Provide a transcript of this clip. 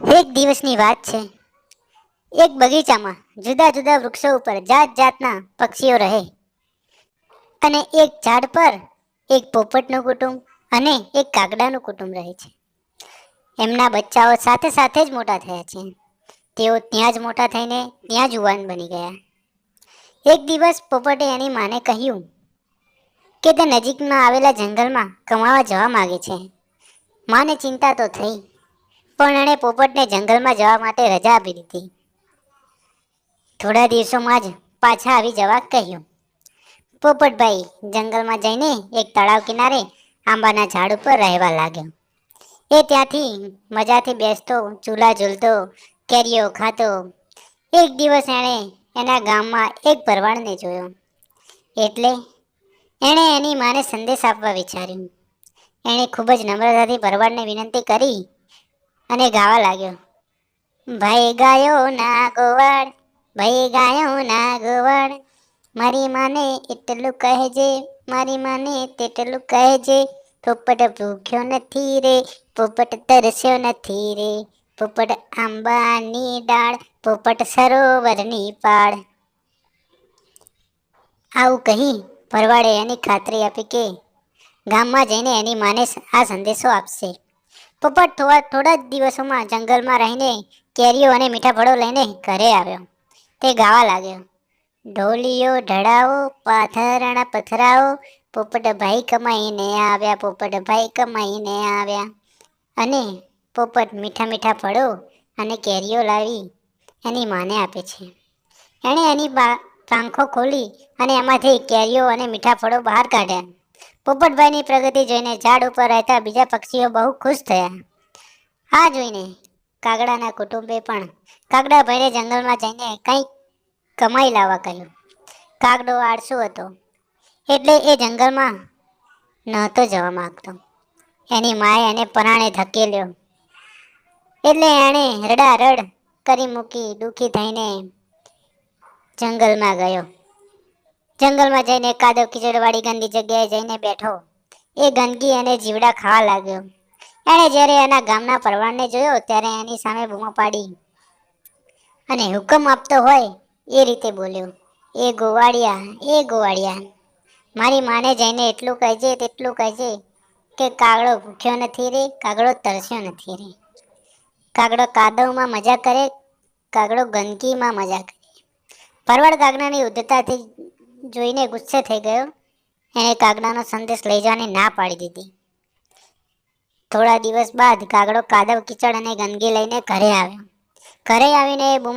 એક દિવસની વાત છે. એક બગીચામાં જુદા જુદા વૃક્ષો ઉપર જાત જાતના પક્ષીઓ રહે. અને એક ઝાડ પર એક પોપટનું કુટુંબ અને એક કાગડાનું કુટુંબ રહે છે. એમના બચ્ચાઓ સાથે સાથે જ મોટા થયા છે. તેઓ ત્યાં જ મોટા થઈને ત્યાં જ યુવાન બની ગયા. એક દિવસ પોપટે એની માને કહ્યું કે તે નજીકમાં આવેલા જંગલમાં કમાવા જવા માગે છે. માને ચિંતા તો થઈ પણ એણે પોપટને જંગલમાં જવા માટે રજા આપી દીધી. થોડા દિવસોમાં જ પાછા આવી જવા કહ્યું. પોપટભાઈ જંગલમાં જઈને એક તળાવ કિનારે આંબાના ઝાડ ઉપર રહેવા લાગ્યો. એ ત્યાંથી મજાથી બેસતો, ચૂલા ઝૂલતો, કેરીઓ ખાતો, એક દિવસ એણે એના ગામમાં એક ભરવાડને જોયો. એટલે એણે એની માને સંદેશ આપવા વિચાર્યું. એણે ખૂબ જ નમ્રતાથી ભરવાડને વિનંતી કરી અને ગાવા લાગ્યો. ભાઈ ગાયો ના ગોવાળ, ભાઈ ગાયો ના ગોવાળ, મારી માને એટલું કહેજે, મારી માને તેટલું કહેજે, પોપટ ભૂખ્યો નથી રે, પોપટ તરસ્યો નથી રે, પોપટ આંબાની ડાળ, પોપટ સરોવરની પાળ. આવું કહી ભરવાડે એની ખાતરી આપી કે ગામમાં જઈને એની માને આ સંદેશો આપશે. પોપટ થોડા થોડા જ દિવસોમાં જંગલમાં રહીને કેરીઓ અને મીઠા ફળો લઈને ઘરે આવ્યો. તે ગાવા લાગ્યો. ઢોલીઓ ઢળાવો પાથરણા પથરાઓ પોપટ ભાઈ કમાઈને આવ્યા પોપટ ભાઈ કમાઈને આવ્યા. અને પોપટ મીઠા મીઠા ફળો અને કેરીઓ લાવી એની માને આપે છે. એણે એની પાંખો ખોલી અને એમાંથી કેરીઓ અને મીઠા ફળો બહાર કાઢ્યા. પોપટભાઈની પ્રગતિ જોઈને ઝાડ ઉપર રહેતા બીજા પક્ષીઓ બહુ ખુશ થયા. આ જોઈને કાગડાના કુટુંબે પણ કાગડાભાઈને જંગલમાં જઈને કંઈક કમાઈ લાવવા કહ્યું. કાગડો આળસુ હતો, એટલે એ જંગલમાં નહોતો જવા માગતો. એની માએ એને પરાણે ધકેલ્યો. એટલે એણે રડારડ કરી મૂકી દુઃખી થઈને જંગલમાં ગયો. જંગલમાં જઈને કાદવ કીચડવાળી ગંદી જગ્યાએ જઈને બેઠો. એ ગંદકી અને જીવડા ખાવા લાગ્યો. એણે જ્યારે એના ગામના પરવાણને જોયો ત્યારે એની સામે બૂમો પાડી. અને હુકમ આપતો હોય એ રીતે બોલ્યો, એ ગોવાળિયા એ ગોવાળિયા, મારી માને જઈને એટલું કહેજે, તેટલું કહેજે કે કાગડો ભૂખ્યો નથી રે, કાગડો તરસ્યો નથી રે. કાગડો કાદવમાં મજા કરે, કાગડો ગંદકીમાં મજા કરે. પરવડ કાગડાની ઉદ્ધતાથી જોઈને ગુસ્સે થઈ ગયો. એણે કાગડાનો સંદેશ લઈ જવાની ના પાડી દીધી. થોડા દિવસ બાદ કાગડો કાદવ કીચડ અને ગંદકી લઈને ઘરે આવ્યો. ઘરે આવીને એ